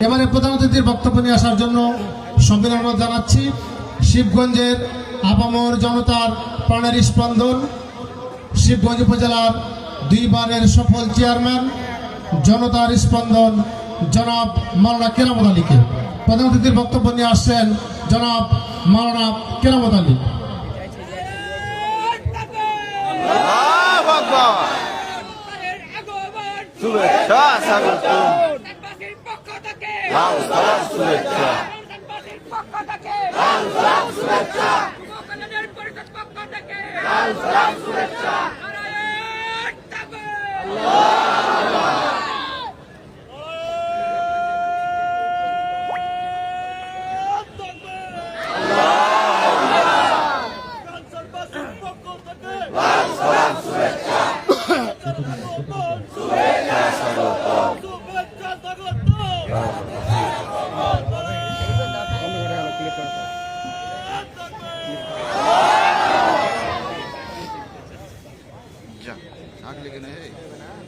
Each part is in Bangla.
এবারে প্রধান অতিথির বক্তব্য নিয়ে আসার জন্য সম্মেলন জানাচ্ছি। শিবগঞ্জের আপামর জনতার প্রাণের স্পন্দন, শিবগঞ্জ উপজেলার দুইবারের সফল চেয়ারম্যান, জনতার স্পন্দন, জনাব মাওলানা কেরামত আলীকে। প্রধান অতিথির বক্তব্য নিয়ে আসছেন জনাব মাওলানা কেরামত আলী। শুভেচ্ছা থেকে লাল সালাম শুভেচ্ছা। পক্ষ থেকে শুভেচ্ছা। পরিষদ পক্ষ থেকে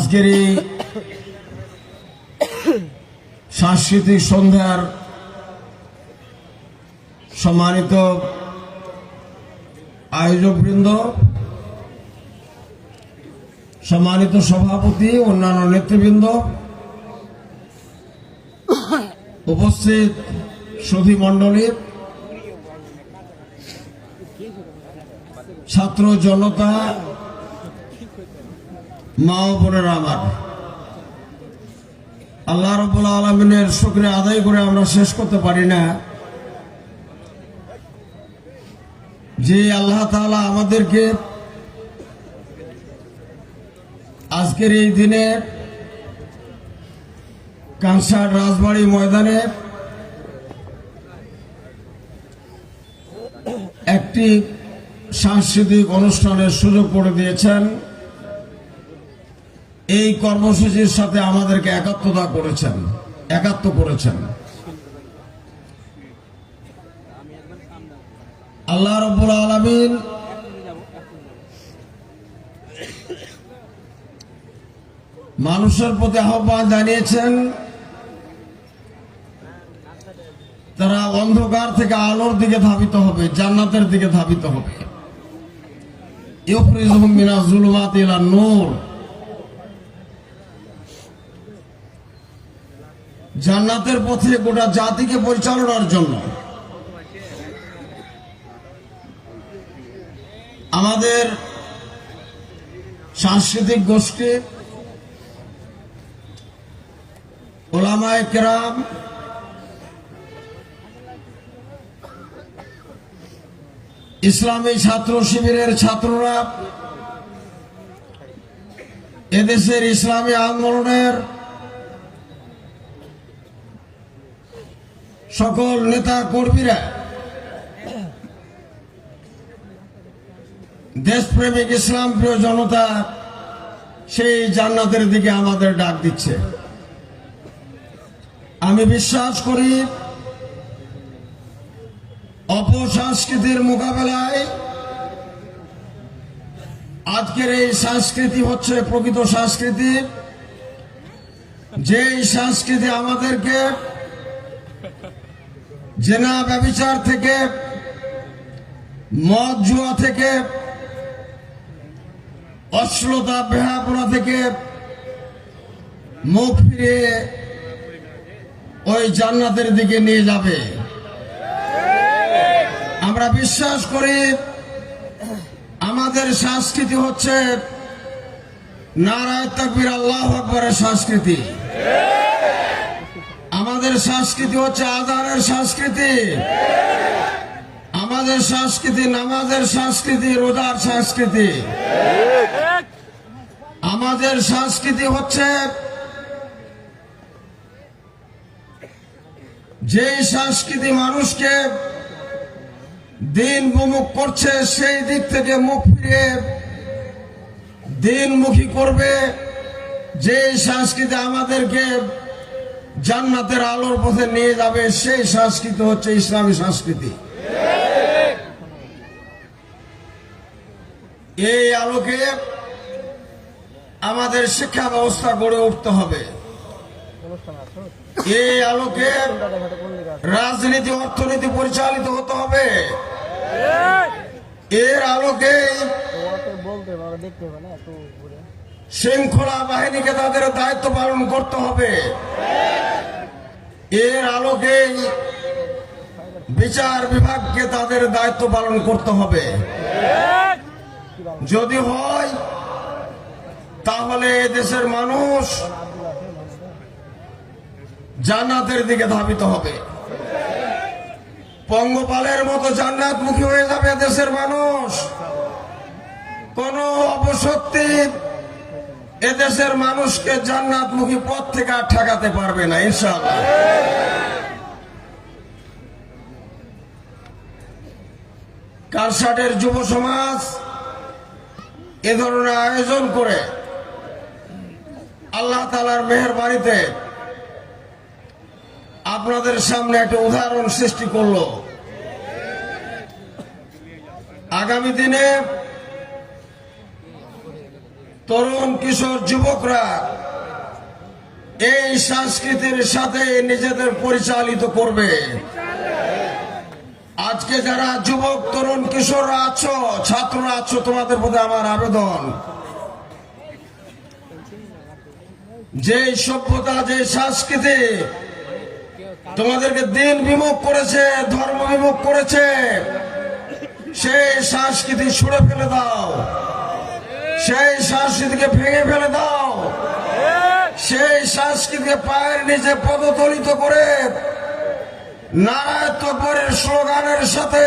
আজকের এই সাংস্কৃতিক সন্ধ্যার সম্মানিত আয়োজকবৃন্দ, সম্মানিত সভাপতি, অন্যান্য নেতৃবৃন্দ, উপস্থিত সুধী মণ্ডলীর ছাত্র জনতা মা বোনেরা আমার, আল্লাহ রবুল আলমিনের শুক্রিয়া আদায় করে আমরা শেষ করতে পারি না। যে আল্লাহ তাআলা আমাদেরকে আজকের এই দিনে কানসার রাজবাড়ি ময়দানে একটি সাংস্কৃতিক অনুষ্ঠানের সুযোগ করে দিয়েছেন। এই কর্মসূচির সাথে আমাদেরকে একাত্মতা করেছেন, একাত্ম করেছেন। আল্লাহ রব্বুল আলমিন মানুষের প্রতি আহ্বান জানিয়েছেন, তারা অন্ধকার থেকে আলোর দিকে ধাবিত হবে, জান্নাতের দিকে ধাবিত হবে। ইউখরিজুহুম মিনাজ জুলুমাতি নূর। জান্নাতের পথে গোটা জাতিকে পরিচালনার জন্য। আমাদের সাংস্কৃতিক গোষ্ঠী, ওলামায় কেরাম, ইসলামী ছাত্র শিবিরের ছাত্ররা, এদেশের ইসলামী আন্দোলনের সকল নেতা কর্মীরা দেশপ্রেমিক ইসলাম প্রিয় জনতা সেই জান্নাতের দিকে আমাদের ডাক দিচ্ছে। আমি বিশ্বাস করি অপসংস্কৃতির মোকাবেলায় আজকের এই সংস্কৃতি হচ্ছে প্রকৃত সংস্কৃতি। যে সংস্কৃতি আমাদেরকে জেনা ব্যবচার থেকে, মদ জুয়া থেকে অশ্লীলতা বেহাপনা থেকে মুখ ফিরে ওই জান্নাতের দিকে নিয়ে যাবে। আমরা বিশ্বাস করি আমাদের সংস্কৃতি হচ্ছে নারায় তাকবির, আল্লাহ আকবরের সংস্কৃতি। আমাদের সংস্কৃতি হচ্ছে আধারের সংস্কৃতি। আমাদের সংস্কৃতি নামাজের সংস্কৃতি, রোজার সংস্কৃতি। আমাদের সংস্কৃতি হচ্ছে যে সংস্কৃতি মানুষকে দিন বুমুখ করছে, সেই দিক থেকে মুখ ফিরে দিনমুখী করবে। যে সংস্কৃতি আমাদেরকে জান্নাতের আলোর পথে নিয়ে যাবে সেই সংস্কৃতি হচ্ছে ইসলামী সংস্কৃতি। এই আলোকে আমাদের শিক্ষা ব্যবস্থা গড়ে উঠতে হবে। এই আলোকে রাজনীতি, অর্থনীতি পরিচালিত হতে হবে। এর আলোকে দেখতে হবে না শৃঙ্খলা বাহিনীকে তাদের দায়িত্ব পালন করতে হবে। এর আলোকে বিচার বিভাগকে তাদের দায়িত্ব পালন করতে হবে। যদি হয়, তাহলে দেশের মানুষ জান্নাতের দিকে ধাবিত হবে। পঙ্গপালের মতো জান্নাতমুখী হয়ে যাবে দেশের মানুষ। কোন অপশক্তি এদেশের মানুষকে জান্নাতমুখী পথ থেকে আর ঠেকাতে পারবে না, ইনশাআল্লাহ। কারসাটের যুব সমাজ এ ধরনের আয়োজন করে আল্লাহ তালার মেহরবানিতে আপনাদের সামনে একটা উদাহরণ সৃষ্টি করল। আগামী দিনে তরুণ কিশোর যুবকরা এই সংস্কৃতির সাথে নিজেদের পরিচালিত করবে। আজকে যারা যুবক, তরুণ, কিশোররা আছো, ছাত্ররা আছো, তোমাদের প্রতি আমার আবেদন। যে সভ্যতা, যে সংস্কৃতি তোমাদেরকে দিন বিমুখ করেছে, ধর্ম বিমুখ করেছে, সেই সংস্কৃতি ছুড়ে ফেলে দাও। সেই সংস্কৃতিকে ভেঙে ফেলে দাও। সেই সংস্কৃতিকে পায়ের নিচে পদতলিত করে নারায়ণ তকবরের স্লোগানের সাথে,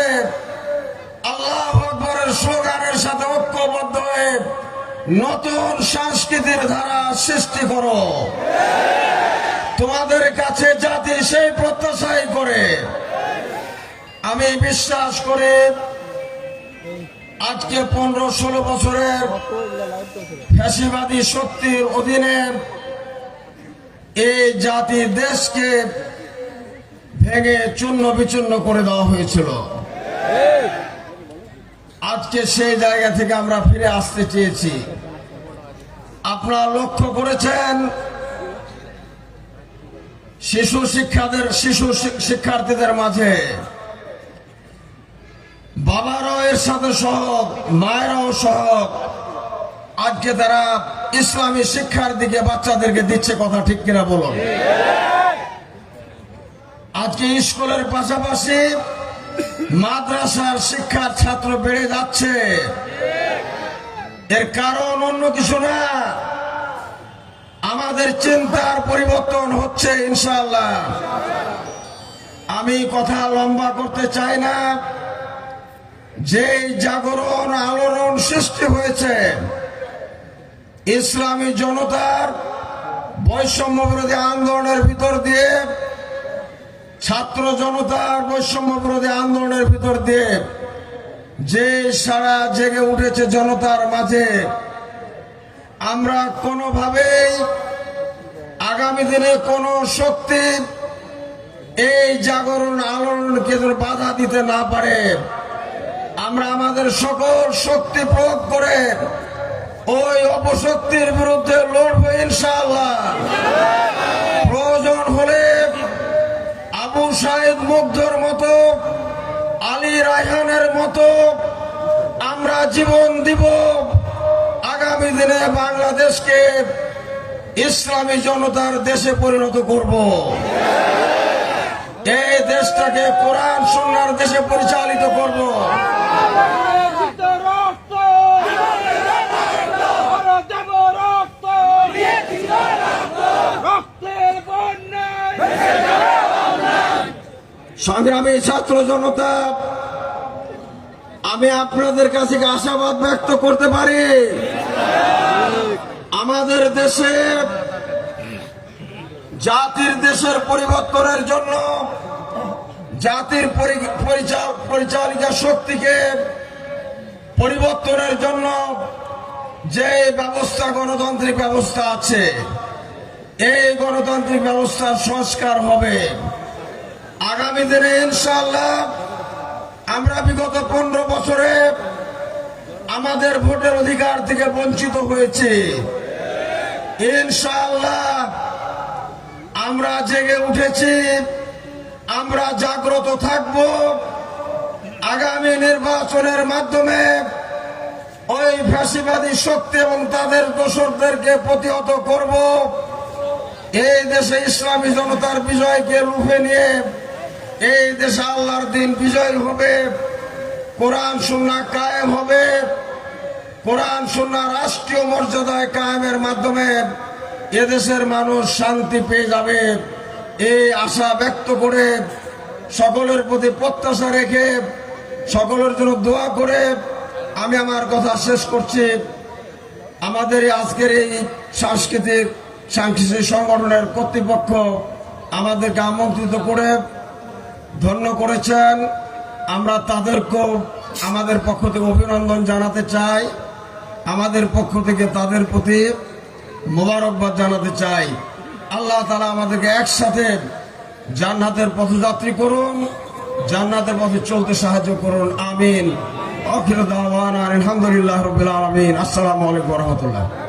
আল্লাহ আকবরের স্লোগানের সাথে ঐক্যবদ্ধ হয়ে নতুন সংস্কৃতির ধারা সৃষ্টি করো। তোমাদের কাছে জাতি সেই প্রত্যাশাই করে। আমি বিশ্বাস করে আজকে পনেরো ষোলো বছরের ফ্যাসিবাদী শক্তির অধীনে এই জাতি দেশকে ভেঙে চূর্ণ বিচূর্ণ করে দেওয়া হয়েছিল। আজকে সেই জায়গা থেকে আমরা ফিরে আসতে চেয়েছি। আপনারা লক্ষ্য করেছেন, শিশু শিক্ষাদের, শিশু শিক্ষার্থীদের মাঝে বাবারাও এর সাথে সহক মায়েরাও সহক আজকে তারা ইসলামী শিক্ষার দিকে বাচ্চাদেরকে দিচ্ছে কথা ঠিক কিনা বলুন। আজকে স্কুলের পাশাপাশি মাদ্রাসার শিক্ষার ছাত্র বেড়ে যাচ্ছে। এর কারণ অন্য কিছু না। আমাদের চিন্তার পরিবর্তন হচ্ছে ইনশাআল্লাহ। আমি কথা লম্বা করতে চাই না। যেই জাগরণ আলোড়ন সৃষ্টি হয়েছে, ইসলামী জনতার বৈষম্য বিরোধী আন্দোলনের ভিতর দিয়ে, ছাত্র জনতার বৈষম্য বিরোধী আন্দোলনের ভিতর দিয়ে, যে সারা জেগে উঠেছে জনতার মাঝে, আমরা কোনোভাবেই আগামী দিনে কোনো শক্তি এই জাগরণ আলোড়নকে বাধা দিতে না পারে। আমরা আমাদের সকল শক্তি প্রয়োগ করে ওই অপশক্তির বিরুদ্ধে লড়বো ইনশাআল্লাহ। প্রয়োজন হলে আবু সাহেদ মুগ্ধর মতো, আলী রায়হানের মতো আমরা জীবন দিব। আগামী দিনে বাংলাদেশকে ইসলামী জনতার দেশে পরিণত করব। এই দেশটাকে কোরআন সন্ন্যার দেশে পরিচালিত করব। সংগ্রামী ছাত্র জনতা, আমি আপনাদের কাছে আশাবাদ ব্যক্ত করতে পারি? আমাদের দেশে জাতির দেশের পরিবর্তনের জন্য জাতির পরি- পরিচা- পরিচালিকা শক্তিকে পরিবর্তনের জন্য যে ব্যবস্থা, গণতান্ত্রিক ব্যবস্থা আছে, এই গণতান্ত্রিক ব্যবস্থার সংস্কার হবে। আগামী দিনে ইনশাল্লাহ আমরা বিগত পনেরো বছরে আমাদের ভোটের অধিকার থেকে বঞ্চিত হয়েছি। ইনশাল্লাহ আমরা জেগে উঠেছি। আমরা জাগ্রত থাকব। আগামী নির্বাচনের মাধ্যমে ওই ফ্যাসিবাদী শক্তি এবং তাদের দোসরদেরকে প্রতিহত করব। এই দেশে ইসলামী জনতার বিজয়কে রূপে নিয়ে এই দেশে আল্লাহর দিন বিজয় হবে। কোরআন সুন্না কায়েম হবে। কোরআন সুন্না রাষ্ট্রীয় মর্যাদায় কায়েমের মাধ্যমে এদেশের মানুষ শান্তি পেয়ে যাবে, এই আশা ব্যক্ত করে সকলের প্রতি প্রত্যাশা রেখে সকলের জন্য দোয়া করে আমি আমার কথা শেষ করছি। আমাদের আজকের এই সাংস্কৃতিক সাংস্কৃতিক সংগঠনের কর্তৃপক্ষ আমাদেরকে আমন্ত্রিত করে ধন্য করেছেন। আমরা তাদেরকেও আমাদের পক্ষ থেকে অভিনন্দন জানাতে চাই। আমাদের পক্ষ থেকে তাদের প্রতি মোবারকবাদ জানাতে চাই। আল্লাহ তালা আমাদেরকে একসাথে জান্নাতের পথযাত্রী করুন, জান্নাতের পথে চলতে সাহায্য করুন। আমিন। অখিল দাওয়ান আলহামদুলিল্লাহ রবিল আলমিন। আসসালামু আলাইকুম রহমতুল্লাহ।